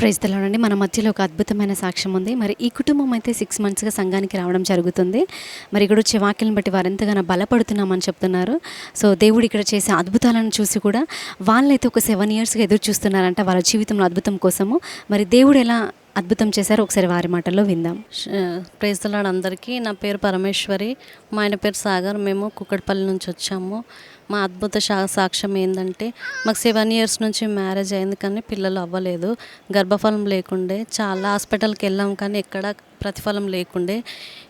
Praise తెలవడండి మన మధ్యలో ఒక అద్భుతమైన సాక్ష్యం ఉంది. మరి ఈ కుటుంబం అయితే సిక్స్ మంత్స్గా సంఘానికి రావడం జరుగుతుంది. మరి ఇక్కడ వచ్చే వాక్యం బట్టి వారు ఎంతగానో బలపడుతున్నామని చెప్తున్నారు. సో దేవుడు ఇక్కడ చేసే అద్భుతాలను చూసి కూడా వాళ్ళైతే ఒక సెవెన్ ఇయర్స్గా ఎదురు చూస్తున్నారంట. వాళ్ళ జీవితంలో అద్భుతం కోసము. మరి దేవుడు ఎలా అద్భుతం చేశారు. ఒకసారి వారి మాటల్లో విందాం. ప్రేజ్ అందరికీ. నా పేరు పరమేశ్వరి. మా ఆయన పేరు సాగర్. మేము కుక్కడపల్లి నుంచి వచ్చాము. మా అద్భుత సా సాక్ష్యం ఏంటంటే మాకు సెవెన్ ఇయర్స్ నుంచి మ్యారేజ్ అయింది కానీ పిల్లలు అవ్వలేదు. గర్భఫలం లేకుండే. చాలా హాస్పిటల్కి వెళ్ళాం కానీ ఎక్కడ ప్రతిఫలం లేకుండే.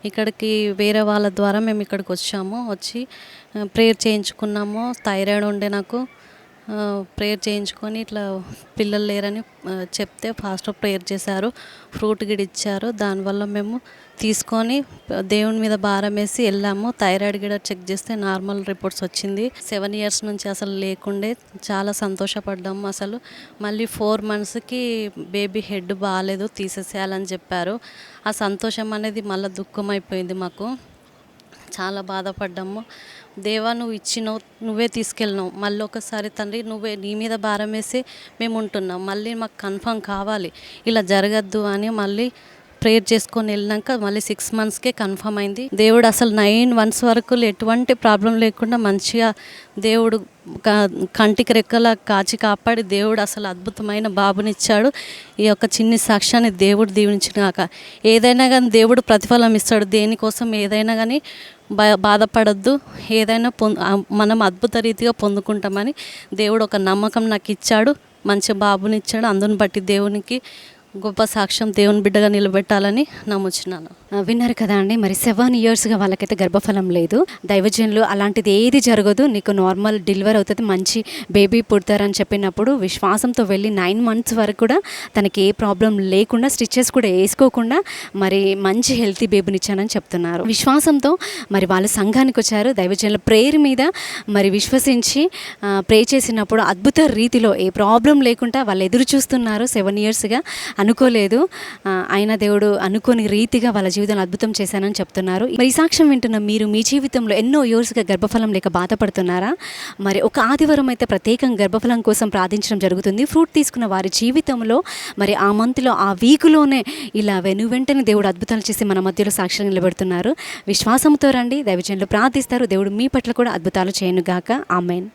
ఇక్కడికి వేరే వాళ్ళ ద్వారా మేము ఇక్కడికి వచ్చాము. వచ్చి ప్రేయర్ చేయించుకున్నాము. థైరాయిడ్ ఉండే నాకు. ప్రేయర్ చేయించుకొని ఇట్లా పిల్లలు లేరని చెప్తే ఫాస్ట్గా ప్రేయర్ చేశారు. ఫ్రూట్ గిడి ఇచ్చారు. దానివల్ల మేము తీసుకొని దేవుని మీద భారం వేసి వెళ్ళాము. థైరాయిడ్ గిడ చెక్ చేస్తే నార్మల్ రిపోర్ట్స్ వచ్చింది. సెవెన్ ఇయర్స్ నుంచి అసలు లేకుండే చాలా సంతోషపడ్డాము అసలు. మళ్ళీ ఫోర్ మంత్స్కి బేబీ హెడ్ బాగాలేదు తీసేసేయాలని చెప్పారు. ఆ సంతోషం అనేది మళ్ళీ దుఃఖం అయిపోయింది మాకు. చాలా బాధపడ్డాము. దేవా నువ్వు ఇచ్చినావు నువ్వే తీసుకెళ్ళినావు. మళ్ళీ ఒకసారి తండ్రి నువ్వే నీ మీద భారం వేసి మేము ఉంటున్నాం. మళ్ళీ మాకు కన్ఫర్మ్ కావాలి. ఇలా జరగద్దు అని మళ్ళీ ప్రేయర్ చేసుకొని వెళ్ళినాక మళ్ళీ సిక్స్ మంత్స్కే కన్ఫర్మ్ అయింది. దేవుడు అసలు నైన్ మంత్స్ వరకు ఎటువంటి ప్రాబ్లం లేకుండా మంచిగా దేవుడు కంటికి రెక్కల కాచి కాపాడి దేవుడు అసలు అద్భుతమైన బాబునిచ్చాడు. ఈ యొక్క చిన్ని సాక్ష్యాన్ని దేవుడు దీవించినాక ఏదైనా కానీ దేవుడు ప్రతిఫలం ఇస్తాడు. దేనికోసం ఏదైనా కానీ బా బాధపడద్దు. ఏదైనా పొం మనం అద్భుత రీతిగా పొందుకుంటామని దేవుడు ఒక నమ్మకం నాకు ఇచ్చాడు మంచి బాబునిచ్చాడు. అందుని బట్టి దేవునికి గొప్ప సాక్ష్యం దేవుని బిడ్డగా నిలబెట్టాలని నమ్ముచున్నాను విన్నారు కదా అండి. మరి సెవెన్ ఇయర్స్గా వాళ్ళకైతే గర్భఫలం లేదు. దైవజనులు అలాంటిది ఏది జరగదు. నీకు నార్మల్ డెలివరీ అవుతుంది మంచి బేబీ పుడతారని చెప్పినప్పుడు విశ్వాసంతో వెళ్ళి నైన్ మంత్స్ వరకు కూడా తనకి ఏ ప్రాబ్లం లేకుండా స్టిచ్చెస్ కూడా వేసుకోకుండా మరి మంచి హెల్తీ బేబీని ఇచ్చానని చెప్తున్నారు. విశ్వాసంతో మరి వాళ్ళు సంఘానికి వచ్చారు. దైవజనుల ప్రేయర్ మీద మరి విశ్వసించి ప్రే చేసినప్పుడు అద్భుత రీతిలో ఏ ప్రాబ్లం లేకుండా వాళ్ళు ఎదురు చూస్తున్నారు. సెవెన్ ఇయర్స్గా అనుకోలేదు. ఆయన అయినా దేవుడు అనుకోని రీతిగా వాళ్ళ జీవితంలో అద్భుతం చేశానని చెప్తున్నారు. మరి ఈ సాక్ష్యం వింటున్న మీరు మీ జీవితంలో ఎన్నో ఇయర్స్గా గర్భఫలం లేక బాధపడుతున్నారా? మరి ఒక ఆదివారం అయితే ప్రత్యేకంగా గర్భఫలం కోసం ప్రార్థించడం జరుగుతుంది. ఫ్రూట్ తీసుకున్న వారి జీవితంలో మరి ఆ మంత్లో ఆ వీకులోనే ఇలా వెను వెంటనే దేవుడు అద్భుతాలు చేసి మన మధ్యలో సాక్ష్యం నిలబెడుతున్నారు. విశ్వాసంతో రండి దైవజనులు ప్రార్థిస్తారు. దేవుడు మీ పట్ల కూడా అద్భుతాలు చేయనుగాక. ఆమెన్.